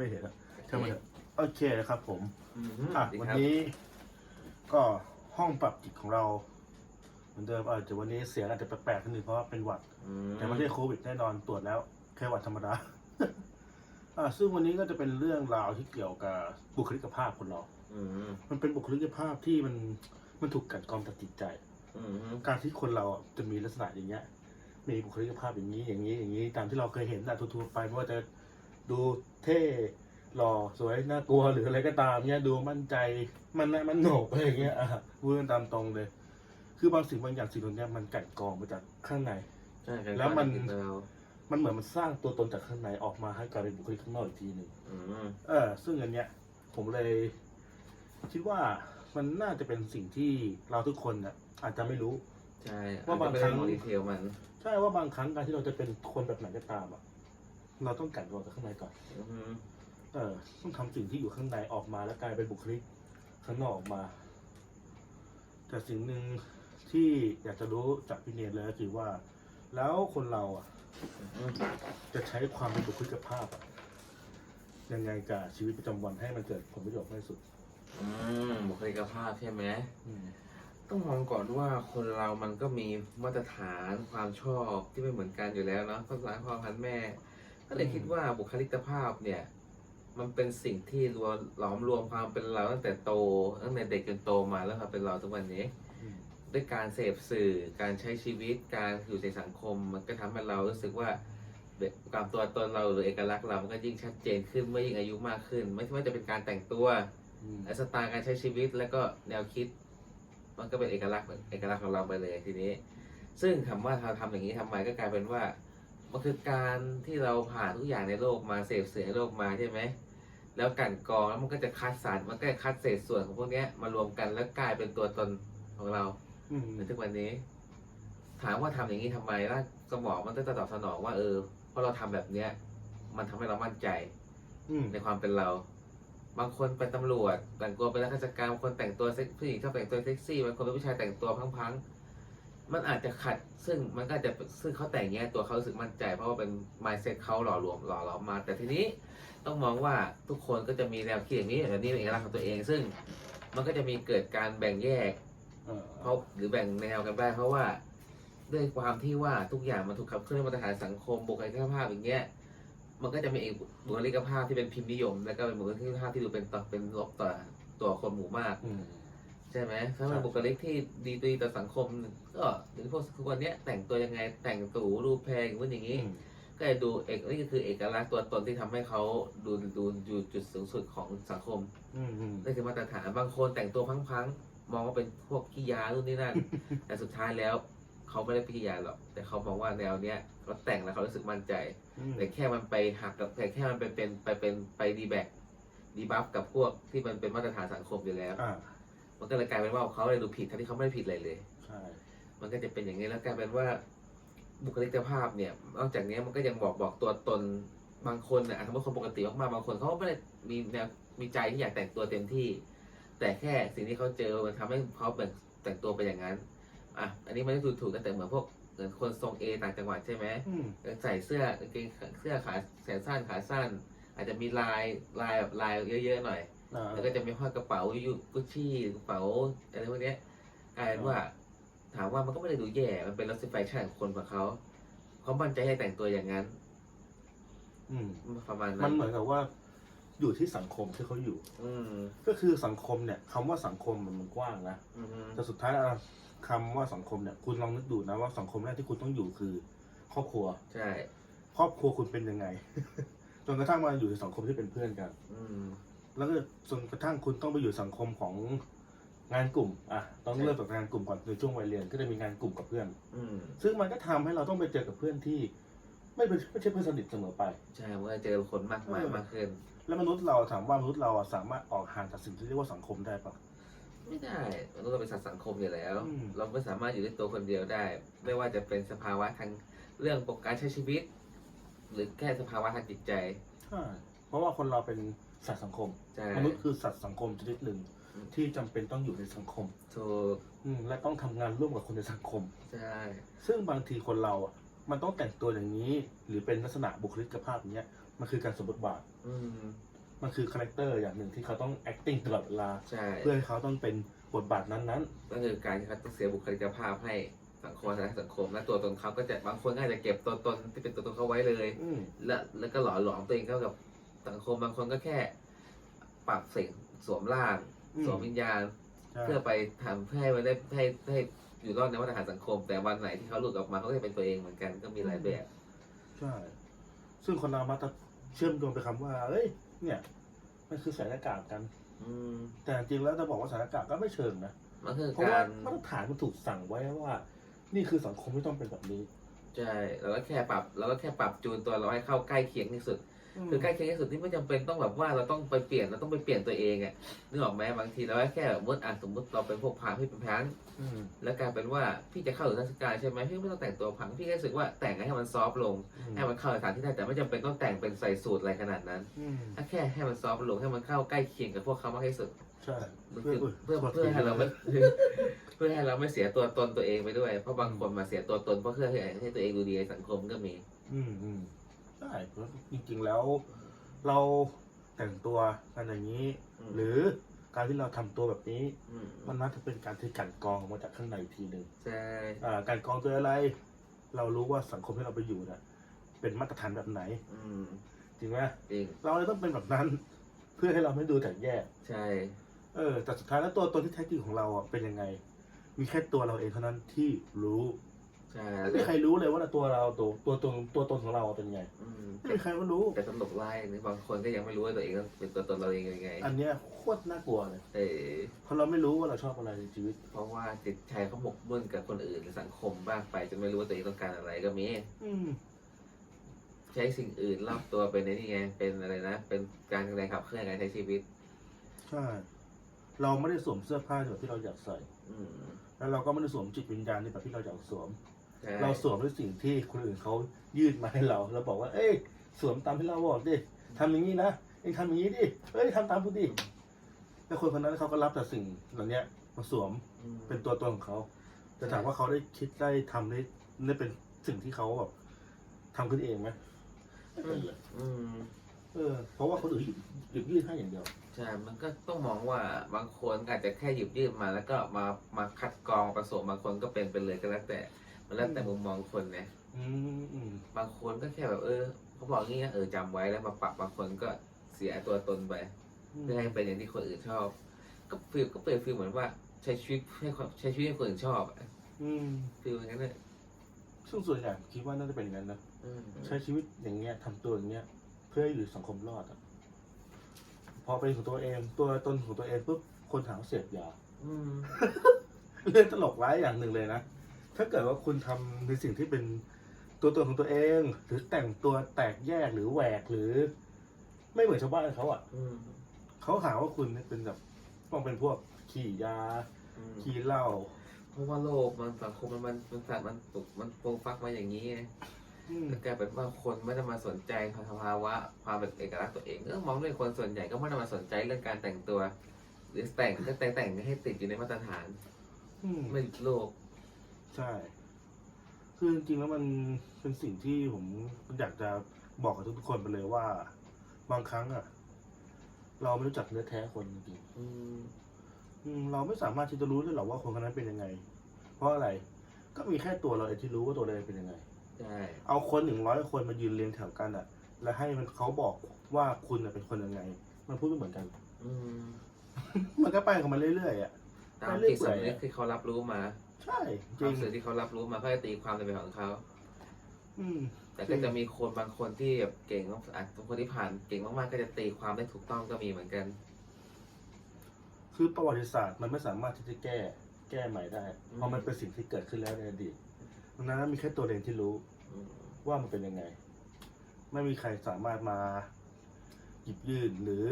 ไม่เห็นอะใช่ไหมนเถอะโอเคนะครับผม อืมอะดีวันครับนี้ก็ห้องปรับจิตของเราเหมือนเดิมอาจจะวันนี้เสียงอาจจะแปลกๆนิดนึงเพราะว่าเป็นหวัด อืแต่ไม่ใช่โควิดแน่นอนตรวจแล้ว แค่หวัดธรรมดา อ่าซึ่งวันนี้ก็จะเป็นเรื่องราวที่เกี่ยวกับบุคลิกภาพคนเรา อืมมันเป็นบุคลิกภาพที่มันมันถูกกลันกรองจากจิตใจ อืมการที่คนเราจะมีลักษณะอย่างเงี้ย มีบุคลิกภาพอย่างนี้อย่างนี้อย่างนี้ ตามที่เราเคยเห็นนะทั่วๆไปไม่ว่าจะ ดูเท่หล่อสวยน่ากลัวหรืออะไรก็ตามเนี้ยดูมั่นใจมันนะมันโหนกอะไรอย่างเงี้ยอะพูดกันตามตรงเลย คือบางสิ่งบางอย่างสิ่งเหล่านี้มันกลันกรองมาจากข้างใน ใช่ครับแล้วมันเรามันเหมือนมันสร้างตัวตนจากข้างในออกมาให้กลายเป็นบุคลิกข้างนอกอีกทีหนึ่งอืมเออ ซึ่งอันเนี้ย ผมเลย คิดว่ามันน่าจะเป็นสิ่งที่เราทุกคนน่ะอาจจะไม่รู้ ใช่ว่าบางอจจะครั้งไม่ได้มองดีเทลมัน ใช่ว่าบางครั้งการที่เราจะเป็นคนแบบไหนก็ตามอะ เราต้องกลันกรองจากข้างในก่อน อืมเออ ต้องทำสิ่งที่อยู่ข้างในออกมาแล้วกลายเป็นบุคลิกข้างนอกออกมา แต่สิ่งหนึ่งที่อยากจะรู้จากพี่เนยเลยก็คือว่า แล้วคนเราอะ อืมจะใช้ความเป็นบุคลิกภาพอะยังไงกับชีวิตประจำวันให้มันเกิดผลประโยชน์มากที่สุด อืมบุคลิกภาพใช่ไหม อืม ต้องมองก่อนว่าคนเรามันก็มีมาตรฐานความชอบที่ไม่เหมือนกันอยู่แล้วเนาะภาษาพ่อพันธุ์แม่ ก็เลยคิดว่าบุคลิกภาพเนี่ย มันเป็นสิ่งที่รวมหลอมรวมความเป็นเราตั้งแต่โตตั้งแต่เด็กจนโตมาแล้วมาเป็นเราทุกวันนี้อืมด้วยการเสพสื่อการใช้ชีวิตการอยู่ในสังคม มันก็ทำให้เรารู้สึกว่าความตัวตนเราหรือเอกลักษณ์เรา มันก็ยิ่งชัดเจนขึ้นเมื่อยิ่งอายุมากขึ้น ไม่ว่าจะเป็นการแต่งตัวอืมสไตล์การใช้ชีวิตแล้วก็แนวคิด มันก็เป็นเอกลักษณ์เอกลักษณ์ของเราไปเลยทีนี้ ซึ่งคำว่าเราทำอย่างนี้ทำไมก็กลายเป็นว่า มันคือการที่เราผ่านทุกอย่างในโลกมาเสพสื่อในโลกมาใช่ไหมแล้วกลันกรองแล้วมันก็จะคัดสรรมันก็จะคัดเศษส่วนของพวกเนี้ยมารวมกันแล้วกลายเป็นตัวตนของเราอืมในทุกวันนี้ ถามว่าทำอย่างนี้ทำไมแล้วสมองมันก็จะตอบสนองว่า เออเพราะเราทำแบบเนี้ย มันทำให้เรามั่นใจอืมในความเป็นเรา บางคนเป็นตำรวจแต่งตัวเป็นราชการบางคนแต่งตัวเซ็กผู้หญิงชอบแต่งตัวเซ็กซี่บางคนเป็นผู้ชายแต่งตัวพังๆ มันอาจจะขัดซึ่งมันก็จะซึ่งเขาแต่งเงี้ยตัวเขารู้สึกมั่นใจ เพราะว่าเป็น mindset เขาหล่อหลวมหล่อหลอมมา แต่ทีนี้ต้องมองว่าทุกคนก็จะมีแนวคิดอย่างนี้แบบนี้เป็นเอกลักษณ์ของตัวเอง ซึ่งมันก็จะมีเกิดการแบ่งแยกเพราะหรือแบ่งแนวกันได้เพราะว่า ด้วยความที่ว่าทุกอย่างมันถูกขับเคลื่อนด้วยมาตรฐานสังคมบุคลิกภาพอย่างเงี้ยมันก็จะมีอีกบุคลิกภาพที่เป็นพิมพ์นิยม แล้วก็เป็นบุคลิกภาพที่ดูเป็นต่อเป็นลบต่อตัวคนหมู่มากอื ใช่ไหมถ้าใช่เป็นบุคลิกที่ดีดีต่อสังคม ก็อย่างพวกทุกวันเนี้ยแต่งตัวยังไงแต่งตูรูปแพงอย่างนู้นอย่างนี้อืมก็จะดูเอกนี่ก็คือเอกลักษณ์ตัวตนที่ทำให้เขาดูดูอยู่จุดสูงสุดของสังคมอืมอืมนั่นคือมาตรฐานบางคนแต่งตัวพังๆมองว่าเป็นพวกขี้ยารุ่นนี้นั่นแต่สุดท้ายแล้วเขาไม่ได้เป็นขี้ยาหรอก แต่เขามองว่าแนวเนี้ยเขาแต่งแล้วเขารู้สึกมั่นใจอืมแต่แค่มันไปหักกับแต่แค่มันไปเป็นไปเป็นไปดีแบกดีบัฟกับพวกที่มันเป็นมาตรฐานสังคมอยู่แล้วอ่า มันก็เลยกลายเป็นว่าเขาเลยดูผิดทั้งที่เขาไม่ได้ผิดอะไรเลย ใช่ มันก็จะเป็นอย่างนี้แล้วกลายเป็นว่าบุคลิกภาพเนี่ย นอกจากนี้มันก็ยังบอกบอกตัวตนบางคนเนี่ยสมมติคนปกติมากๆบางคนเขาก็ไม่ได้มีแนวมีใจที่อยากแต่งตัวเต็มที่ แต่แค่สิ่งที่เขาเจอมันทำให้เขาแบบแต่งตัวไปอย่างนั้นอะอันนี้ไม่ได้ดูถูกกันแต่เหมือนพวกเหมือนคนทรงเอต่างจังหวัดใช่ไหมอืมใส่เสื้อกางเกงเสื้อขาแขนสั้นขาสั้น อาจจะมีลายลายแบบลายเยอะๆหน่อย อ่า แล้วก็จะมีห้อยกระเป๋ายูกุชชี่กระเป๋าอะไรพวกเนี้ยกลายเป็นว่า ถามว่ามันก็ไม่ได้ดูแย่ มันเป็นรสแฟชั่นของคนของเขาเขามั่นใจให้แต่งตัวอย่างนั้น อืม ประมาณมันั้นนเหมือนกับว่า อยู่ที่สังคมที่เขาอยู่ อืมก็คือสังคมเนี่ยคำว่าสังคมมันมันกว้างนะอืมแต่สุดท้ายแล้วคำว่าสังคมเนี่ย คุณลองนึกดูนะว่าสังคมแรกที่คุณต้องอยู่คือ ครอบครัว ใช่ ครอบครัวคุณเป็นยังไง จนกระทั่งมาอยู่ในสังคมที่เป็นเพื่อนกัน อืม แล้วก็จนกระทั่งคุณต้องไปอยู่สังคมของงานกลุ่มอะต้องเริ่มจากงานกลุ่มก่อนในช่วงวัยเรียนก็จะมีงานกลุ่มกับเพื่อน อืมซึ่งมันก็ทำให้เราต้องไปเจอกับเพื่อนที่ ไม่เป็นไม่ใช่เพื่อนสนิทเสมอไป ใช่เมื่อเจอคนมากมายเออมากขึ้น แล้วมนุษย์เราถามว่ามนุษย์เราอะสามารถออกห่างจากสิ่งที่เรียกว่าสังคมได้ปะ ไม่ได้มันต้องเป็นสัตว์สังคมอยู่แล้ว อืม เราไม่สามารถอยู่ด้วยตัวคนเดียวได้ ไม่ว่าจะเป็นสภาวะทางเรื่องปกการใช้ชีวิต หรือแค่สภาวะทางจิตใจ ใช่เพราะว่าคนเราเป็น สัตว์สังคมใช่ มนุษย์คือสัตว์สังคมชนิดหนึ่ง อืม ที่จำเป็นต้องอยู่ในสังคมถูกอืมและต้องทำงานร่วมกับคนในสังคม ใช่ซึ่งบางทีคนเราอะมันต้องแต่งตัวอย่างนี้ หรือเป็นลักษณะบุคลิกภาพอย่างเงี้ยมันคือการสมบทบาท อืมมันคือคาแรคเตอร์อย่างหนึ่งที่เขาต้อง acting ตลอดเวลา ใช่เพื่อให้เขาต้องเป็นบทบาทนั้นก็คือการที่เขาต้องเสียบุคลิกภาพให้สังคมและสังคม และตัวตนเขาก็จะบางคนก็อาจจะเก็บตัวตนที่เป็นตัวตนเขาไว้เลย ๆอืมและแล้วก็หล่อหลอมตัวเองเข้ากับ สังคมบางคนก็แค่ปรับสิ่งสวมร่างอืม สวมวิญญาณ ใช่เพื่อไปทำเพื่อให้มันได้ให้ให้อยู่รอดในวัฏจักรสังคม แต่วันไหนที่เขาหลุดออกมาเขาก็จะเป็นตัวเองเหมือนกันก็มีหลายแบบ ใช่ ซึ่งคนเรามักจะเชื่อมโยงไปคำว่า เอ้ย เนี่ย มันคือสายหน้ากากกัน อืมแต่จริงๆแล้วจะบอกว่าสายหน้ากากก็ไม่เชิงนะ มันคือเพราะกาว่ารมาตรฐานมันถูกสั่งไว้ว่า นี่คือสังคมที่ต้องเป็นแบบนี้ ใช่เราก็แค่ปรับเราก็แค่ปรับจูนตัวเราให้เข้าใกล้เคียงที่สุด คือใกล้เคียงที่สุดนี่ไม่จำเป็นต้องแบบว่าเราต้องไปเปลี่ยนเราต้องไปเปลี่ยนตัวเองอะนึกออกไหมบางทีเราแค่แบบมดอะสมมติเราเป็นพวกพระพี่เป็นพระอืมแล้วกลายเป็นว่าพี่จะเข้าถึงเทศกาลใช่ไหมพี่ไม่ต้องแต่งตัวพังพี่แค่รู้สึกว่าแต่งให้มันซอฟต์ลงให้มันเข้าสถานที่ได้แต่ไม่จำเป็นต้องแต่งเป็นใส่สูทอะไรขนาดนั้นอืมถ้าแค่ให้มันซอฟต์ลงให้มันเข้าใกล้เคียงกับพวกเขามากที่สุดใช่เพื่อเพื่อเพื่อให้เราไม่เพื่อให้เราไม่เสียตัวตนตัวเองไปด้วย เพราะบางคนมาเสียตัวตนเพราะเพื่อให้ตัวเองดูดีในสังคมก็มี อืม อืมใช่เพราะจริงๆแล้วเราแต่งตัวกันอย่างนี้อืมหรือการที่เราทำตัวแบบนี้อืมมันน่าจะเป็นการที่กลันกรองออกมาจากข้างในอีกทีหนึ่งใช่ อ่าการกรองตัวอะไร เรารู้ว่าสังคมที่เราไปอยู่น่ะเป็นมาตรฐานแบบไหน อืมจริงไหมจริงเราเลยต้องเป็นแบบนั้น เพื่อให้เราไม่ดูแตกแยก ใช่ เออแต่สุดท้ายแล้วตัวตนที่แท้จริงของเราอะเป็นยังไง มีแค่ตัวเราเองเท่านั้นที่รู้ ใช่ไม่มีใครรู้เลยว่าตัวเราตัวตัวตนตัวตนของเราเป็นยังไงอืมไม่มีใครก็รู้ แต่ตลกไล่นี่บางคนก็ยังไม่รู้ว่าตัวเองเป็นตัวตนเราเองยังไงอันเนี้ยโคตรน่ากลัวเลยเออเพราะเราไม่รู้ว่าเราชอบอะไรในชีวิต เพราะว่าจิตใจเขาหมกมุ่นกับคนอื่นหรือสังคมบ้างไปจนไม่รู้ว่าตัวเองต้องการอะไรก็มี อืมใช้สิ่งอื่นรอบตัวเป็นไอ้นี่ไง เป็นอะไรนะ เป็นการแรงขับเคลื่อนการใช้ชีวิต ใช่ เราไม่ได้สวมเสื้อผ้าแบบที่เราอยากใส่ อืม แล้วเราก็ไม่ได้สวมจิตวิญญาณในแบบที่เราอยากสวม ใช่ เราสวมด้วยสิ่งที่คนอื่นเขายื่นมาให้เราเราบอกว่า เอ้ยสวมตามที่เราบอกดิทำอย่างนี้นะเองทำอย่างนี้ดิเอ้ยทำตามกูดิแล้วคนคนนั้นเขาก็รับแต่สิ่งเหล่านี้มาสวมอืม เป็นตัวตนของเขาแต่ถามว่าเขาได้คิดได้ทำได้ได้เป็นสิ่งที่เขาแบบทำขึ้นเองไหมไม่เป็นเลยอืม เออเพราะว่าคนอื่นหยิบหยิบยื่นให้อย่างเดียว ใช่ มันก็ต้องมองว่าบางคนอาจจะแค่หยิบยื่นมาแล้วก็มามาคัดกรองผสมบางคนก็เป็นไปเลยก็แล้วแต่ มันแล้วแต่มุมมองคนนะอืมอืมบางคนก็แค่แบบเออเขาบอกงี้นะเออจำไว้แล้วมาปรับบางคนก็เสียตัวตนไปเพื่อให้เป็นอย่างที่คนอื่นชอบ ก็ฟีลก็เปรียบฟีลเหมือนว่าใช้ชีวิตให้คนใช้ชีวิตให้คนอื่นชอบอะอืมฟีลอย่างนั้นเลยซึ่งส่วนใหญ่คิดว่าน่าจะเป็นอย่างนั้นนะอืมใช้ชีวิตอย่างเงี้ยทำตัวอย่างเงี้ยเพื่อให้อยู่สังคมรอดอะพอเป็นของตัวเองตัวตนของตัวเองปุ๊บคนหาว่าเสพยาอืม เรื่องตลกร้ายอย่างหนึ่งเลยนะ ถ้าเกิดว่าคุณทำในสิ่งที่เป็นตัวตนของตัวเอง หรือแต่งตัวแตกแยกหรือแหวกหรือ ไม่เหมือนชาวบ้านเขาอะอืมเขาหาว่าคุณเนี่ยเป็นแบบต้องเป็นพวกขี่ยาอืมขี่เหล้าเพราะว่าโลกมันสังคมมันมันมันสัตว์มันตกมันโปรงฟักมาอย่างนี้ไงอืมแล้วกลายเป็นว่าคนไม่ได้มาสนใจสภาวะความเป็นเอกลักษณ์ตัวเองเออมองด้วยคนส่วนใหญ่ก็ไม่ได้มาสนใจเรื่องการแต่งตัว หรือแต่งก็แต่งแต่งให้ติดอยู่ในมาตรฐานอืมไม่หลุดโลก ใช่ คือจริงๆแล้วมันเป็นสิ่งที่ผมอยากจะบอกกับทุกๆคนไปเลยว่า บางครั้งอะ เราไม่รู้จักเนื้อแท้คนจริงอืมๆอืมเราไม่สามารถที่จะรู้ได้หรอกว่าคนคนนั้นเป็นยังไง เพราะอะไร ก็มีแค่ตัวเราเองที่รู้ว่าตัวเราเองเป็นยังไง ใช่เอาคนหนึ่งร้อยคนมายืนเรียงแถวกันอะ แล้วให้มันเขาบอกว่าคุณน่ะเป็นคนยังไง มันพูดไม่เหมือนกัน อืมมันก็ไปของมันเรื่อยๆอะ ตามที่สำนึกที่เขารับรู้มา ใช่จคริวางมสื่อที่เขารับรู้มาเขาจะตีความในแบบของเขา อืม แต่ก็จะมีคนบางคนที่แบบเก่งมากอาจคนที่ผ่านเก่งมากๆก็จะตีความได้ถูกต้องก็มีเหมือนกัน คือประวัติศาสตร์มันไม่สามารถที่จะแก้แก้ใหม่ได้เพราะมันเป็นสิ่งที่เกิดขึ้นแล้วในอดีตดังนั้นมีแค่ตัวเองที่รู้อืมว่ามันเป็นยังไง ไม่มีใครสามารถมาหยิบยื่น หรือ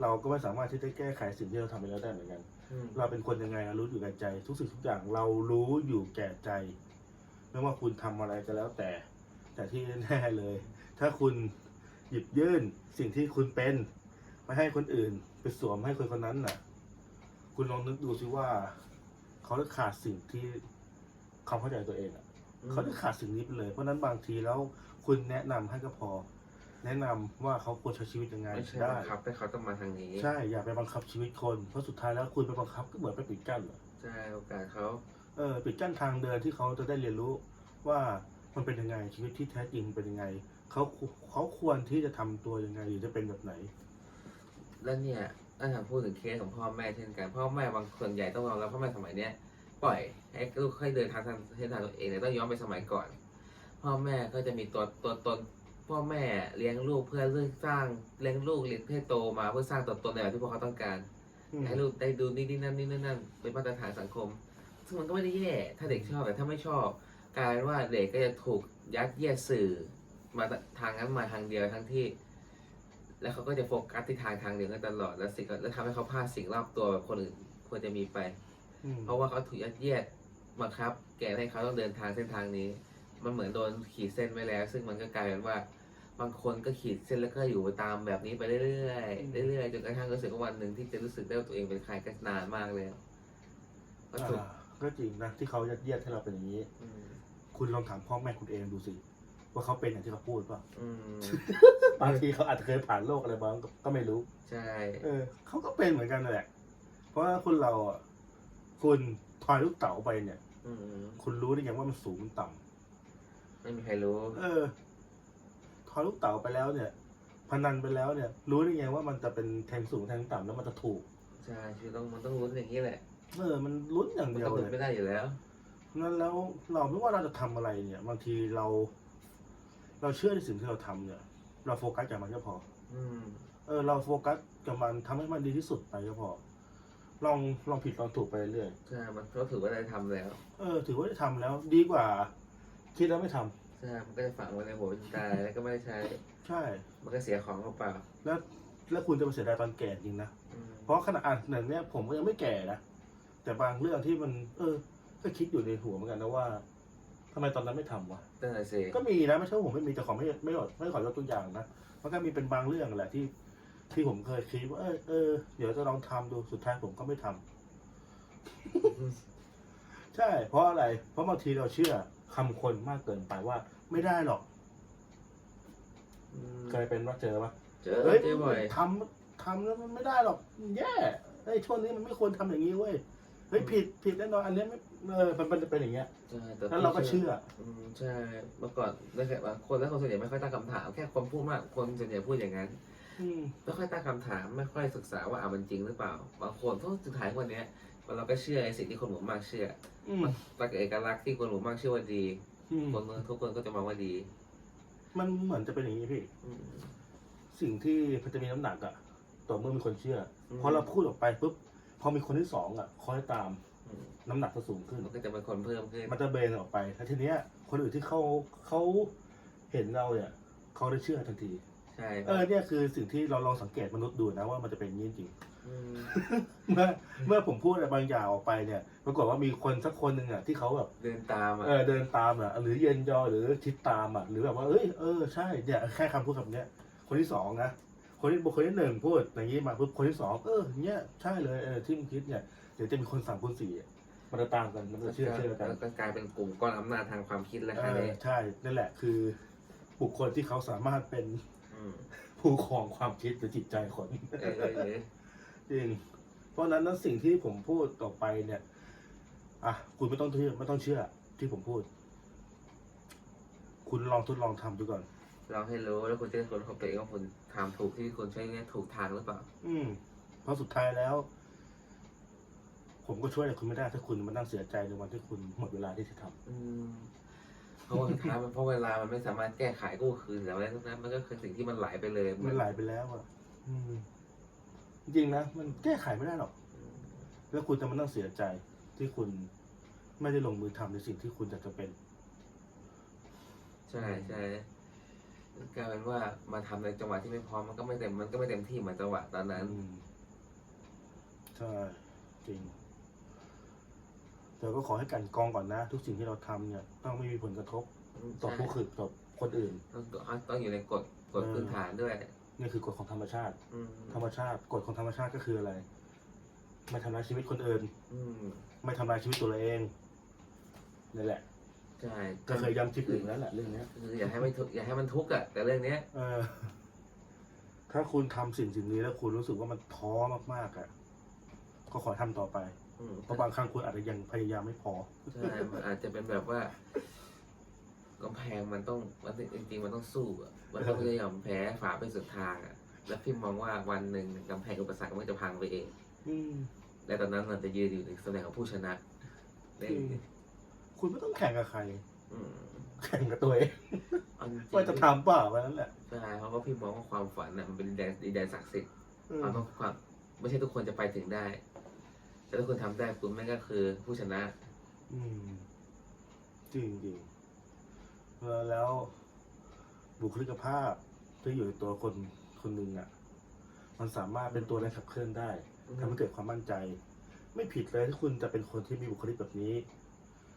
เราก็ไม่สามารถที่จะแก้ไขสิ่งที่เราทำไปแล้วได้เหมือนกันอืม เราเป็นคนยังไงเรารู้อยู่แก่ใจ ทุกสิ่งทุกอย่างเรารู้อยู่แก่ใจ ไม่ว่าคุณทำอะไรก็แล้วแต่ แต่ที่แน่ๆเลย ถ้าคุณหยิบยื่นสิ่งที่คุณเป็นไม่ให้คนอื่น ไปสวมให้คนคนนั้นน่ะ คุณลองนึกดูสิว่า เขาได้ขาดสิ่งที่เขาเข้าใจตัวเองอะเขาได้ขาดสิ่งนี้ไปเลย เพราะฉะนั้นบางทีแล้วคุณแนะนำให้ก็พอ แนะนำว่าเขาควรใช้ชีวิตยังไงไม่ใช่ได้ บังคับให้เขาต้องมาทางนี้ใช่อย่าไปบังคับชีวิตคน เพราะสุดท้ายแล้วคุณไปบังคับก็เหมือนไปปิดกั้นอะใช่โอกาสเขาเออปิดกั้นทางเดินที่เขาจะได้เรียนรู้ว่ามันเป็นยังไงชีวิตที่แท้จริงเป็นยังไงเขาเขาควรที่จะทำตัวยังไงหรือจะเป็นแบบไหน แล้วเนี่ยถ้าถามพูดถึงเคสของพ่อแม่เช่นกันพ่อแม่บางส่วนใหญ่ต้องยอมรับพ่อแม่สมัยเนี้ยปล่อยให้ลูกค่อยเดินทางทางเส้นทางตัวเองเนี่ยต้องย้อนไปสมัยก่อน พ่อแม่ก็จะมีตัวตัวตน พ่อแม่เลี้ยงลูกเพื่อเรื่องสร้างเลี้ยงลูกเลี้ยงให้โตมาเพื่อสร้างตัวตนในแบบที่พวกเขาต้องการ อืมให้ลูกได้ดูนี่นี่นั่นนี่นั่นนั่นเป็นมาตรฐานสังคม ซึ่งมันก็ไม่ได้แย่ ถ้าเด็กชอบแต่ถ้าไม่ชอบกลายเป็นว่าเด็กก็จะถูกยัดเยียดสื่อ มาทางนั้นมาทางเดียวทั้งที่ แล้วเขาก็จะโฟกัสที่ทางทางเดียวกันตลอดแล้วสิ่งแล้วทำให้เขาพลาดสิ่งรอบตัวแบบคนอื่นควรจะมีไป อืมเพราะว่าเขาถูกยัดเยียดบังคับ แกให้เขาต้องเดินทางเส้นทางนี้ มันเหมือนโดนขีดเส้นไว้แล้ว ซึ่งมันก็กลายเป็นว่า บางคนก็ขีดเส้นแล้วก็อยู่ตามแบบนี้ไปเรื่อยๆเรื่อยๆจนกระทั่งรู้สึกว่าวันหนึ่งที่จะรู้สึกได้ว่าตัวเองเป็นใครก็นานมากแล้วก็ถูกอ่าก็จริงนะที่เขายัดเยียดให้เราเป็นอย่างนี้ อืมคุณลองถามพ่อแม่คุณเองดูสิว่าเขาเป็นอย่างที่เขาพูดป่ะอืมบางทีเขาอาจจะเคยผ่านโลกอะไรบางก็ไม่รู้ ใช่เออเขาก็เป็นเหมือนกันนั่นแหละ เพราะว่าคนเราอะคุณทอยลูกเต๋าไปเนี่ย อืมคุณรู้ได้ยังว่ามันสูงมันต่ำไม่มีใครรู้ เออ ทอยลูกเต๋าไปแล้วเนี่ย พนันไปแล้วเนี่ย รู้ได้ไงว่ามันจะเป็นแทงสูงแทงต่ำแล้วมันจะถูกใช่ชีวิตต้องมันต้องลุ้นอย่างนี้แหละเออมันลุ้นอย่างมันเดียต้วองเลลุ้นยไม่ได้อยู่แล้วนั้นแล้วเราไม่ว่าเราจะทำอะไรเนี่ยบางทีเรา เราเชื่อในสิ่งที่เราทำเนี่ย เราโฟกัสกับมันก็พอ อืม เออ เราโฟกัสกับมันทำให้มันดีที่สุดไปก็พอลองลองผิดลองถูกไปเรื่อยใช่มันก็ถือว่าได้ทำแล้ว เออ ถือว่าได้ทำแล้ว ดีกว่า คิดแล้วไม่ทำ ใช่มันก็จะฝังไว้ในหัวเป็นตายแล้วก็ไม่ได้ใช้ ใช่ มันก็เสียของเปล่าแล้วแล้วคุณจะมาเสียดายตอนแก่จริงนะ ๆอืมเพราะขณะอ่านหนังเนี้ยผมก็ยังไม่แก่นะ แต่บางเรื่องที่มัน เออ ก็คิดอยู่ในหัวเหมือนกันนะว่าทำไมตอนนั้นไม่ทำวะตั้งแต่เสกก็มีนะไม่ใช่ว่าผมไม่มีแต่ขอไม่ไม่ขอไม่ขอยกตัวอย่างนะมันก็มีเป็นบางเรื่องแหละที่ ที่ผมเคยคิดว่าเออเออเดี๋ยวจะลองทำดูสุดท้ายผมก็ไม่ทำ ใช่ เพราะอะไร เพราะบางทีเราเชื่อคำคนมากเกินไปว่า ไม่ได้หรอกอืมเคยเป็นว่าเจอปะเจอเฮ้ยเจอบ่อยทำทำแล้วมันไม่ได้หรอก แย่เฮ้ยช่วงนี้มันไม่ควรทำอย่างนี้เว้ยเฮ้ยผิดผิดแน่นอนอันเนี้ยไม่เออมันมันจะเป็นอย่างเงี้ยใช่แต่แล้วเราก็เชื่ออืมใช่เมื่อก่อนได้แค่บางคนแล้วคนส่วนใหญ่ไม่ค่อยตั้งคำถามแค่คนพูดมากคนส่วนใหญ่พูดอย่างนั้นอืมไม่ค่อยตั้งคำถามไม่ค่อยศึกษาว่าอะมันจริงหรือเปล่า บางคนเพราะสุดท้ายวันเนี้ย เราก็เชื่อในสิ่งที่คนหมู่มากเชื่ออืมหลักเอกลักษณ์ที่คนหมู่มากเชื่อว่าดี อืมคนทุกคนก็จะมองว่าดีมันเหมือนจะเป็นอย่างนี้พี่ อืม สิ่งที่มันจะมีน้ำหนักอะต่อเมื่อมีคนเชื่ออม พอเราพูดออกไปปุ๊บพอมีคนที่สองอะคอยตามอืมน้ำหนักจะสูงขึ้น มันก็จะเป็นคนเพิ่มขึ้นมันจะเบนออกไปแล้วทีเนี้ย คนอื่นที่เขาเขาเห็นเราเนี่ยเขาได้เชื่อทันที ใช่เออเนี่ยคือสิ่งที่เราลองสังเกตมนุษย์ดูนะว่ามันจะเป็นอย่างนี้จริง มเมื่อเมื่อผมพูดอะไรบางอย่างออกไปเนี่ยปรากฏว่ามีคนสักคนหนึ่งอะที่เขาแบบเดินตามอะเออเดินตามอะหรือเย็นยอหรือคิดตามอะหรือแบบว่าเอ้ยเออใช่เนี่ยแค่คำพูดคำเนี้ยคนที่สองนะคนที่บุคคลที่หนึ่งพูดอย่างนี้มาปุ๊บคนที่สองเออเนี่ยใช่เลยเออที่มึงคิดเนี่ยเดี๋ยวจะมีคนสามคนสี่อะมันจะตามกันมันจะเชื่อเชื่อกัน แล้วก็กลายเป็นกลุ่มก้อนอำนาจทางความคิดแล้วเอค่ะอเนี่ยใช่ นั่นแหละคือ บุคคลที่เขาสามารถเป็นอืมผู้ครองความคิดหรือจิตใจคน เออเออเออ จริง เพราะฉะนั้นนั้นสิ่งที่ผมพูดต่อไปเนี่ยอะคุณไม่ต้องเชื่อไม่ต้องเชื่อ ที่ผมพูด คุณลองทดลองทำดูก่อนลองให้รู้แล้วคุณจะได้คนของตัวเองว่าคุณทำถูกที่คุณใช้เนี่ยถูกทางหรือเปล่า อืมเพราะสุดท้ายแล้ว ผมก็ช่วยอะไรคุณไม่ได้ถ้าคุณมานั่งเสียใจในวันที่คุณหมดเวลาที่จะทำอืมเพราะว่าสุดท้ายมันเพราะเวลามันไม่สามารถแก้ไขกู้คืนแต่ว่านั้นมันก็คือสิ่งที่มันไหลไปเลย มันไหลไปแล้วอะ อืม จริงๆนะ มันแก้ไขไม่ได้หรอกอืมแล้วคุณจะมานั่งเสียใจที่คุณไม่ได้ลงมือทำในสิ่งที่คุณอยากจะเป็น ใช่ใช่กลายเป็นว่ามาทำในจังหวะที่ไม่พร้อมมันก็ไม่เต็มมันก็ไม่เต็มที่เหมือนจังหวะตอนนั้น อืมใช่ จริง แต่ก็ขอให้กลันกรองก่อนนะ ทุกสิ่งที่เราทำเนี่ย ต้องไม่มีผลกระทบต่อผู้อื่นต่อคนอื่น ต้องต้องอยู่ในกฎกฎเออพื้นฐานด้วย นี่คือกฎของธรรมชาติ อืมธรรมชาติกฎของธรรมชาติก็คืออะไร ไม่ทำลายชีวิตคนอื่น อืมไม่ทำลายชีวิตตัวเราเองนี่แหละ ใช่ก็เคยย้ำคลิปอื่นแล้วแหละเรื่องเนี้ยคืออย่าให้ไม่ทุกข์อย่าให้มันทุกข์อะแต่เรื่องเนี้ย เออ ถ้าคุณทำสิ่งสิ่งนี้แล้วคุณรู้สึกว่ามันท้อมากๆอะก็ขอทำต่อไป อืมเพราะบางครั้งคุณอาจจะยังพยายามไม่พอ ใช่มันอาจจะเป็นแบบว่า กำแพงมันต้องมันจริงๆมันต้องสู้อะมันต้องไม่ยอมแพ้ฝาเป็นสุดทางอะแล้วพี่มองว่าวันหนึ่งกำแพงอุปสรรคมันจะพังไปเองอืมและตอนนั้นเราจะยืนอยู่ในตำแหน่งของผู้ชนะได้อืมคุณไม่ต้องแข่งกับใครอืมแข่งกับตัวเองเอาจริงๆว่าจะทำเปล่าแค่นั้นแหละใช่เพราะว่าพี่มองว่าความฝันน่ะมันเป็นดินแดนดินแดนศักดิ์สิทธิ์เออความต้องความไม่ใช่ทุกคนจะไปถึงได้ แต่ถ้าคุณทำได้คุณแม่งก็คือผู้ชนะ อืม จริงจริงเออ แล้วบุคลิกภาพที่อยู่ในตัวคนคนหนึ่งอะ มันสามารถเป็นตัวแรงขับเคลื่อนได้อืมทำให้เกิดความมั่นใจ ไม่ผิดเลยที่คุณจะเป็นคนที่มีบุคลิกแบบนี้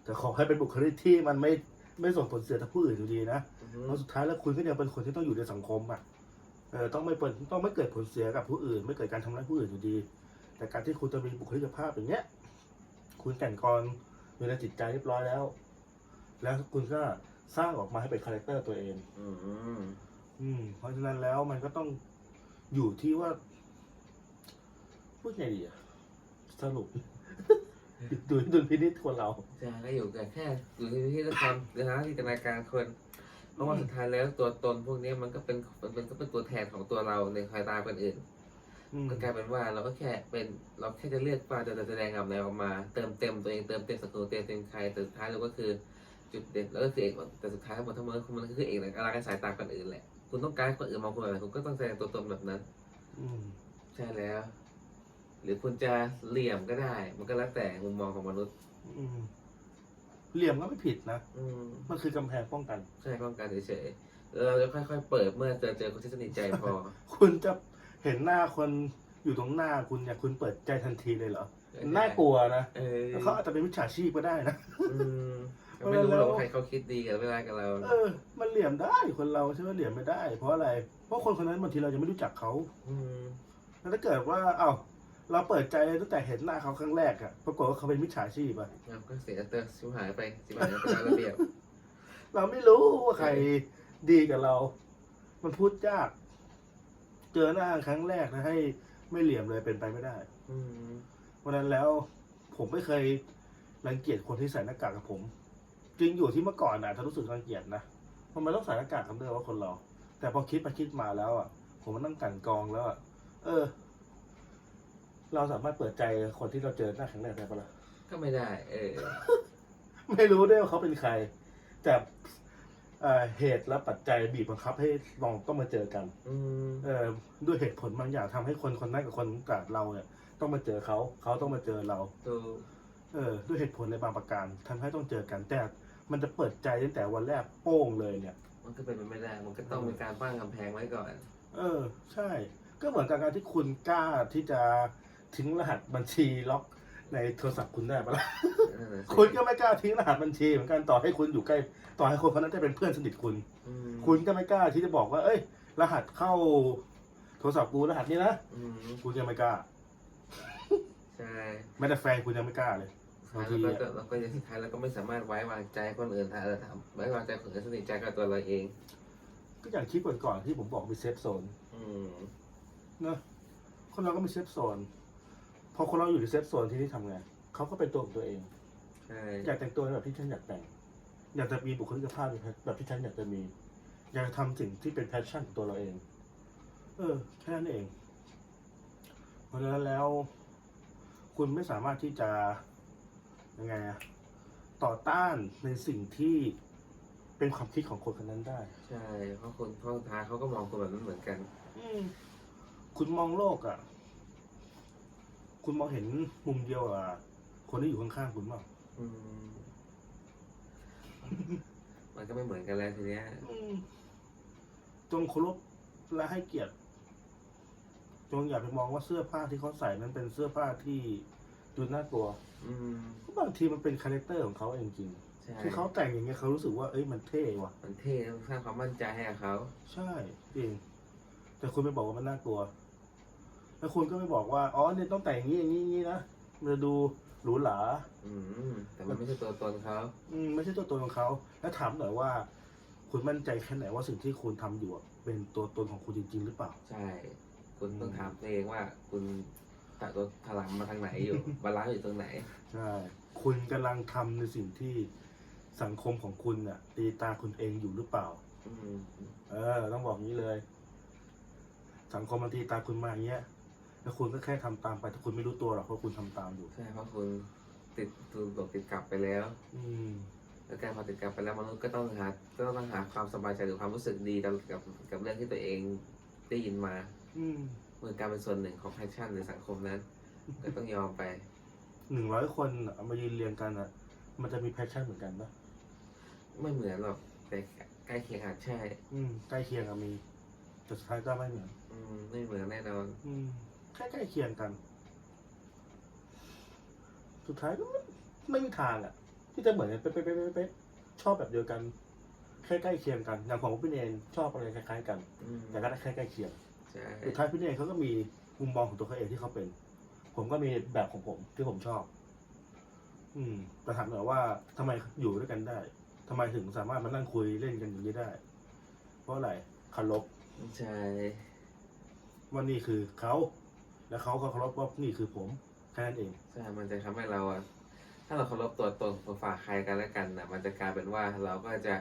แต่ขอให้เป็นบุคลิกที่มันไม่ไม่ส่งผลเสียต่อผู้อื่นอยู่ดีนะอือฮึเพราะสุดท้ายแล้วคุณก็ยังเป็นคนที่ต้องอยู่ในสังคมอะเออต้องไม่เป็นต้องไม่เกิดผลเสียกับผู้อื่น ไม่เกิดการทำร้ายผู้อื่นอยู่ดี แต่การที่คุณจะมีบุคลิกภาพอย่างเงี้ย คุณแต่งกรอยู่ในจิตใจเรียบร้อยแล้ว แล้วคุณก็ สร้างออกมาให้เป็นคาแรคเตอร์ตัวเอง อืมอืม เพราะฉะนั้นแล้วมันก็ต้องอยู่ที่ว่าพูดไงดีอะสรุป ดูดุลพินิจคนเราใช่ก็อยู่กันแค่อยู่ที่ที่จะทำนะที่จินตนาการคนเพราะว่าสุดท้ายแล้วตัวตนพวกนี้มันก็เป็นมันเป็นก็เป็นตัวแทนของตัวเราในสายตาคนอื่นอืมก็กลายเป็นว่าเราก็แค่เป็นเราแค่จะเลือกว่าจะจะแสดงออกอะไรออกมา เติมเต็มตัวเองเติมเต็มสกุลเติมเต็มใครแต่สุดท้ายเราก็คือ จุดเด่นแล้วก็คือเอกแต่สุดท้ายทั้งหมดทั้งมวลมันก็คือเอกในการในสายตาคนอื่นแหละ คุณต้องการให้คนอื่นมองคุณแบบไหนคุณก็ต้องแสดงตัวตนแบบนั้น อืมใช่แล้ว หรือคุณจะเหลี่ยมก็ได้ มันก็แล้วแต่มุมมองของมนุษย์ อืมเหลี่ยมก็ไม่ผิดนะ อืมมันคือกำแพงป้องกัน ใช่ป้องกันเฉยๆแล้วเราจะค่อยๆเปิดเมื่อเจอเจอคนที่สนิทใจพอ คุณจะเห็นหน้าคนอยู่ตรงหน้าคุณเนี่ยคุณเปิดใจทันทีเลยเหรอน่ากลัวนะเออแล้วเขาอาจจะเป็นวิชาชีพก็ได้นะ อืม ก็ไม่รู้หรอกว่าใครเขาคิดดีกับเวลากับเรา เออ มันเหลี่ยมได้คนเราใช่ไหมเหลี่ยมไม่ได้ เพราะอะไร เพราะคนคนนั้นบางทีเรายังไม่รู้จักเขาอืมแล้วถ้าเกิดว่า เอ้าเราเปิดใจตั้งแต่เห็นหน้าเขาครั้งแรกอะปรากฏว่าเขาเป็นมิจฉาชีพอะเราก็เสียเตอร์ชิบหายไปชิบหายไปตามระเบียบเราไม่รู้ว่าใครดีกับเรา มันพูดยาก เจอหน้าครั้งแรกนะให้ไม่เหลี่ยมเลยเป็นไปไม่ได้ อืมเพราะฉะนั้นแล้วผมไม่เคยรังเกียจคนที่ใส่หน้ากากกับผม จริงอยู่ที่เมื่อก่อนนะถ้ารู้สึกรังเกียจนะทำไมต้องใส่หน้ากากกันด้วยว่าคนเรา แต่พอคิดไปคิดมาแล้วอะ ผมมานั่งกลันกรองแล้วอะ เออ เราสามารถเปิดใจคนที่เราเจอหน้าครั้งแรกได้ปะล่ะ ก็ไม่ได้ เออ ไม่รู้ด้วยว่าเขาเป็นใคร แต่เอ่อเหตุและปัจจัยบีบบังคับให้ลองต้องมาเจอกัน อืม เออด้วยเหตุผลบางอย่างทำให้คนคนนั้นกับคนกับเราเนี่ย ต้องมาเจอเขา เขาต้องมาเจอเราดู เออด้วยเหตุผลในบางประการทำให้ต้องเจอกันแต่มันจะเปิดใจตั้งแต่วันแรกโป้งเลยเนี่ย มันก็เป็นไปไม่ได้มันก็ต้องมีการปั้งกำแพงไว้ก่อน เออ ใช่ ก็เหมือนกับการที่คุณกล้าที่จะทิ้งรหัสบัญชีล็อกในโทรศัพท์คุณได้ปะล่ะเออคุณก็ไม่กล้าทิ้งรหัสบัญชีเหมือนกันต่อให้คุณอยู่ใกล้ ต่อให้คนคนนั้นจะเป็นเพื่อนสนิทคุณอืมคุณก็ไม่กล้าที่จะบอกว่า เอ้ย รหัสเข้า โทรศัพท์กูรหัสนี้นะอืมคุณยังไม่กล้า ใช่แม้แต่แฟนคุณยังไม่กล้าเลย สุดท้ายเราก็เราก็ยังสุดท้ายเราก็ไม่สามารถไว้วางใจคนอื่นถ้าเราทำไว้วางใจคนอื่นสนิทใจกับตัวเราเอง ก็อย่างคลิปก่อนๆที่ผมบอกมีเซฟโซนอืมเนอะคนเราก็มีเซฟโซนพอคนเราอยู่ในเซฟโซนที่นี่ทำไงเขาก็เป็นตัวของตัวเอง ใช่อยากแต่งตัวแบบที่ฉันอยากแต่ง อยากจะมีบุคลิกภาพแบบที่ฉันอยากจะมี อยากจะทำสิ่งที่เป็นแพชชั่นของตัวเราเอง เออ แค่นั้นเอง เพราะฉะนั้นแล้ว คุณไม่สามารถที่จะ ยังไงอะต่อต้านในสิ่งที่เป็นความคิดของคนคนนั้นได้ ใช่เพราะคนเพราะสุดท้ายเขาก็มองคนแบบนั้นเหมือนกันอืมคุณมองโลกอะคุณมองเห็นมุมเดียวอะคนที่อยู่ข้างๆคุณเปล่าอืมมันก็ไม่เหมือนกันแล้วทีเนี้ยอืมจงเคารพและให้เกียรติ จงอย่าไปมองว่าเสื้อผ้าที่เขาใส่นั้นเป็นเสื้อผ้าที่ ดูน่ากลัวอืมเพราะบางทีมันเป็นคาแรคเตอร์ของเขาเองจริงใช่ที่เขาแต่งอย่างเงี้ยเขารู้สึกว่าเอ้ยมันเท่ว่ะ มันเท่สร้างความมั่นใจให้กับเขา ใช่จริงแต่คุณไปบอกว่ามันน่ากลัว แล้วคุณก็ไม่บอกว่าอ๋อเนี่ยต้องแต่งอย่างนี้อย่างนี้อย่างนี้นะมันจะดูหรูหราอืมแต่แต่มันไม่ใช่ตัวตนเขาอืมไม่ใช่ตัวตนของเขาแล้วถามหน่อยว่า คุณมั่นใจแค่ไหนว่าสิ่งที่คุณทำอยู่อะเป็นตัวตนของคุณจริง ๆ หรือเปล่า ใช่ คุณต้องอืมถามตัวเองว่า คุณ ตัดตัวพลังมาทางไหนอยู่ บาลานซ์อยู่ตรงไหน ใช่ คุณกำลังทำในสิ่งที่สังคมของคุณน่ะ ตีตาคุณเองอยู่หรือเปล่า อืมเออ ต้องบอกงี้เลย สังคมมันตีตาคุณมาอย่างเงี้ย แล้วคุณก็แค่ทำตามไปแต่คุณไม่รู้ตัวหรอกเพราะคุณทำตามอยู่ ใช่เพราะคุณติดถูกตกติดกลับไปแล้ว อืม แล้วการพอติดกลับไปแล้วมนุษย์ก็ต้องหาก็ต้องหาความสบายใจหรือความรู้สึกดีกับกับกับเรื่องที่ตัวเองได้ยินมา อืมเห มือนการเป็นส่วนหนึ่งของแพชชั่นในสังคมนั้น ก็ต้องยอมไป หนึ่งร้อยคนอะเอามายืนเรียงกันอะ มันจะมีแพชชั่นเหมือนกันปะไม่เหมือนหรอกแต่ใกล้เคียงอาจใช่ อืมใกล้เคียงอะมีแต่สุดท้ายก็ไม่เหมือน อืมไม่เหมือนแน่นอน อืมแค่ใกล้เคียงกัน สุดท้ายก็ไม่ไม่มีทางอะ ที่จะเหมือนกันเป๊ะเป๊ะเป๊ะเป๊ะเป๊ะชอบแบบเดียวกัน แค่ใกล้เคียงกันอย่างของพี่เนนชอบอะไรคล้ายๆกัน อืมแต่ก็แค่ใกล้เคียง ใช่สุดท้ายพี่เนนเขาก็มีมุมมองของตัวเขาเองที่เขาเป็น ผมก็มีแบบของผมที่ผมชอบ อืมแต่ถามหน่อยว่าทำไมอยู่ด้วยกันได้ทำไมถึงสามารถมานั่งคุยเล่นกันอย่างนี้ได้ เพราะอะไรเคารพใช่ว่านี่คือเขาและเขาก็เคารพว่านี่คือผมแค่นั้นเอง ใช่ มันจะทำให้เราอะถ้าเราเคารพตัวตนของฝ่ายใครกันและกันนะมันจะกลายเป็นว่าเราก็จะ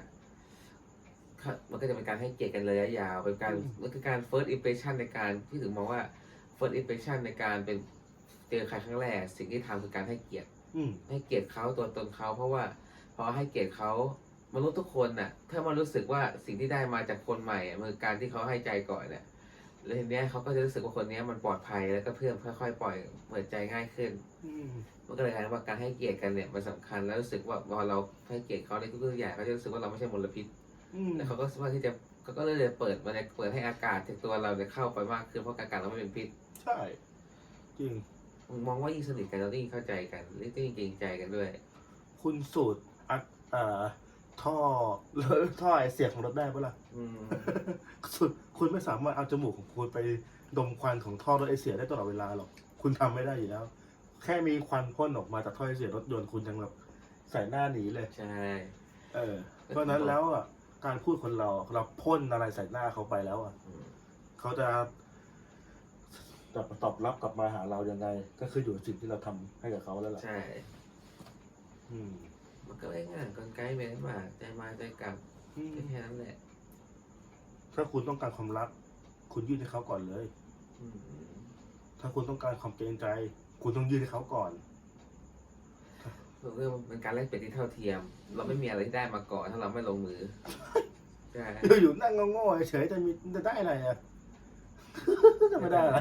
มันก็จะเป็นการให้เกียรติกันระยะยาว เป็นการอืมมันคือการ first impression ในการที่ถึงมองว่า first impression ในการเป็นเจอใครครั้งแรก สิ่งที่ทำคือการให้เกียรติอืมให้เกียรติเขาตัวตนเขาเพราะว่าพอให้เกียรติเขามนุษย์ทุกคนน่ะ ถ้ามันรู้สึกว่าสิ่งที่ได้มาจากคนใหม่อะมันคือการที่เขาให้ใจก่อนเนี่ยแล้วทีเนี้ยเขาก็จะรู้สึกว่าคนเนี้ยมันปลอดภัยแล้วก็เพื่อนค่อยๆปล่อยเปิดใจง่ายขึ้น อืมมันก็เลยกลายเป็นว่าการให้เกียรติกันเนี่ยมันสำคัญแล้วรู้สึกว่าพอเราให้เกียรติเขาในทุกๆอย่างเขาจะรู้สึกว่าเราไม่ใช่มลพิษ อืมแล้วเขาก็สามารถที่จะเขาก็เลยเปิดมันเปิดให้อากาศจากตัวเราเนี่ยเข้าไปมากขึ้นเพราะอากาศเราไม่เป็นพิษใช่ จริง มองว่ายิ่งสนิทกันเรายิ่งเข้าใจกันยิ่งเกรงใจกันด้วย คุณสูตรอัดเอ่อท่อท่อไอเสียงของรถได้ปะล่ะอืมสุดคุณไม่สามารถเอาจมูกของคุณไปดมควันของท่อรถไอเสียได้ตลอดเวลาหรอก คุณทำไม่ได้อยู่แล้ว แค่มีควันพ่นออกมาจากท่อไอเสียรถยนต์คุณยังแบบใส่หน้าหนีเลย ใช่ เออเพราะฉะนั้นแล้วอะ การพูดคนเราเราพ่นอะไรใส่หน้าเขาไปแล้วอะอืมเขาจะตอบตอบรับกลับมาหาเรายังไง ก็คืออยู่กับสิ่งที่เราทำให้กับเขาแล้วล่ะใช่ อืมมันก็ง่ายๆกลไกเหมือนว่าใจมาใจกลับอืมก็แค่นั้นแหละถ้าคุณต้องการความรัก คุณยื่นให้เขาก่อนเลย อืมถ้าคุณต้องการความเกรงใจ คุณต้องยื่นให้เขาก่อน เรื่องมันเป็นการแลกเปลี่ยนที่เท่าเทียม เราไม่มีอะไรที่ได้มาก่อนถ้าเราไม่ลงมือใช่อยู่ๆนั่งโง่ๆเฉยๆจะมีจะได้อะไรอะจะไม่ได้อะไร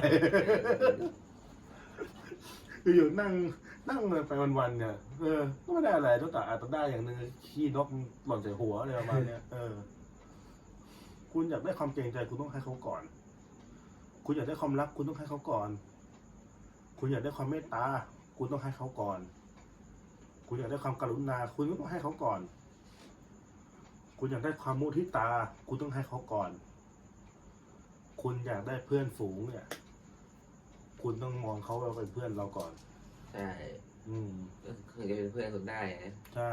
อยู่ๆนั่งนั่งไปวันๆเนี่ยเออก็ไม่ได้อะไรต้องแต่อาจจะได้อย่างหนึ่งขี้นกหล่นใส่หัวอะไรประมาณเนี้ยเออ คุณอยากได้ความเกรงใจคุณต้องให้เขาก่อน คุณอยากได้ความรักคุณต้องให้เขาก่อน คุณอยากได้ความเมตตา คุณต้องให้เขาก่อน คุณอยากได้ความกรุณา คุณก็ต้องให้เขาก่อน คุณอยากได้ความมุทิตา คุณต้องให้เขาก่อน คุณอยากได้เพื่อนฝูงเนี่ย คุณต้องมองเขาว่าเป็นเพื่อนเราก่อน ใช่อืมก็คือจะเป็นเพื่อนคุณได้นะใช่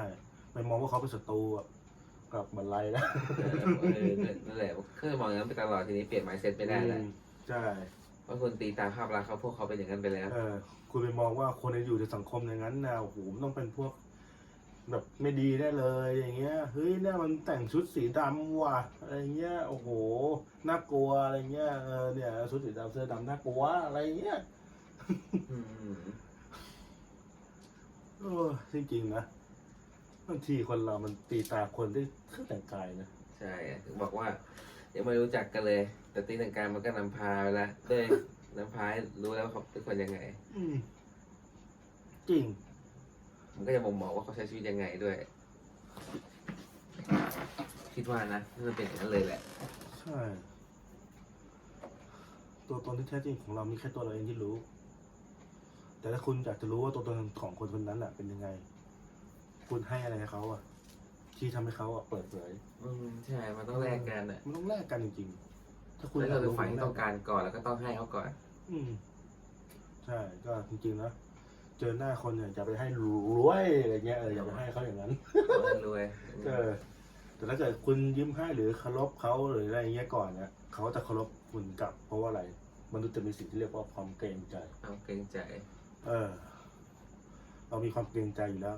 ไปมองว่าเขาเป็นศัตรูอะกับเหมือนไรนะเออเออนั่นแหละเคยมองอย่างนั้นไปตลอดทีนี้เปลี่ยน mindset ไม่ได้แล้วอืมใช่ เพราะคุณตีตามภาพลักษณ์เขาพวกเขาเป็นอย่างนั้นไปแล้ว เออ คุณไปมองว่าคนที่อยู่ในสังคมอย่างนั้นนะโอ้โหมันต้องเป็นพวก แบบไม่ดีได้เลยอย่างเงี้ยเฮ้ยเนี่ยมันแต่งชุดสีดำว่ะอะไรเงี้ยโอ้โหน่ากลัวอะไรเงี้ยเออเนี่ยชุดสีดำเสื้อดำน่ากลัวอะไรเงี้ยอืมเออจริงๆนะบางทีคนเรามันตีตาคนด้วยเครื่องแต่งกายนะใช่ถึงบอกว่ายังไม่รู้จักกันเลย แต่ตีแต่งกายมันก็นำพาไปแล้วด้วย นำพาให้รู้แล้วว่าเขาเป็นคนยังไง อืม จริง มันก็จะบ่งบอกว่าเขาใช้ชีวิตยังไงด้วย คิดว่านะมันเป็นอย่างนั้นเลยแหละ ใช่ ตัวตนที่แท้จริงของเรามีแค่ตัวเราเองที่รู้ แต่ถ้าคุณอยากจะรู้ว่าตัวตนของคนคนนั้นอะ เป็นยังไง คุณให้อะไรให้เขาอะ ที่ทำให้เขาอะเปิดเผยอืมใช่ มันต้องแลกกันอะมันต้องแลกกันจริงๆถ้าคุณแล้วเราเป็นฝ่ายมัที่แลต้องการก่อนแล้วก็ต้องให้เขาก่อน อืม ใช่ ก็จริงๆนะ เจอหน้าคนเนี่ยจะไปให้รวยอะไรเงี้ยเอออย่าไปให้เขาอย่างนั้นเอาให้รวยเออ แต่ถ้าเกิดคุณยิ้มให้หรือเคารพเขาหรืออะไรเงี้ยก่อนเนี่ยเขาจะเคารพคุณกลับ เพราะว่าอะไร มนุษย์จะมีสิ่งที่เรียกว่าความเกรงใจ เอาเกรงใจ เออ เรามีความเกรงใจอยู่แล้ว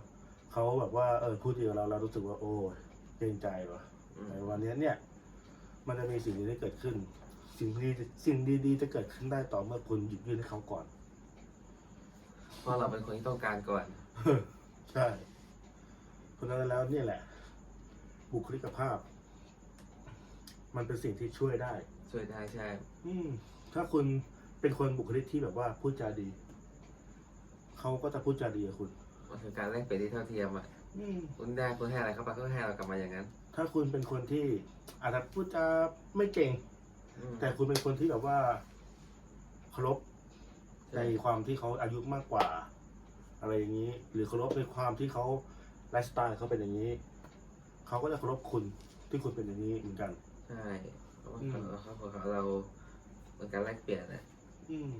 เขาแบบว่าเออพูดดีกับเราเรารู้สึกว่าโอ้ยเกรงใจว่ะอืมในวันนี้เนี่ย มันจะมีสิ่งดีที่เกิดขึ้น สิ่งดีสิ่งดีๆจะเกิดขึ้นได้ต่อเมื่อคุณหยิบยื่นให้เขาก่อน เพราะเราเป็นคนที่ต้องการก่อน ใช่เพราะฉะนั้นแล้วเนี่ยแหละ บุคลิกภาพ มันเป็นสิ่งที่ช่วยได้ ช่วยได้ใช่ อืม ถ้าคุณเป็นคนบุคลิกที่แบบว่าพูดจาดี เขาก็จะพูดจาดีกับคุณ มันคือการแลกเปลี่ยนที่เท่าเทียมอะอืม คุณได้คุณให้อะไรเข้าไปเขาก็ให้เรากลับมาอย่างนั้น ถ้าคุณเป็นคนที่อาจจะพูดจาไม่เก่งอืม แต่คุณเป็นคนที่แบบว่าเคารพในความที่เขาอายุมากกว่า อะไรอย่างนี้ หรือเคารพในความที่เขาไลฟ์สไตล์เขาเป็นอย่างนี้ เขาก็จะเคารพคุณที่คุณเป็นอย่างนี้เหมือนกัน ใช่เพราะว่าอืมเขาเขาเขาเราเป็นการแลกเปลี่ยนนะอืม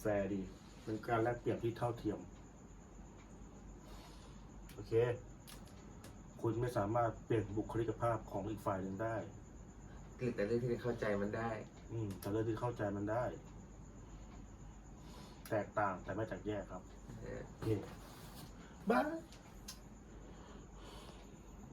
แฟร์ดีเป็นการแลกเปลี่ยนที่เท่าเทียม โอเค คุณไม่สามารถเปลี่ยนบุคลิกภาพของอีกฝ่ายหนึ่งได้ แต่เรื่องที่เข้าใจมันได้ อืมแต่เรื่องที่เข้าใจมันได้ แตกต่างแต่ไม่แตกแยกครับเออ โอเคบาย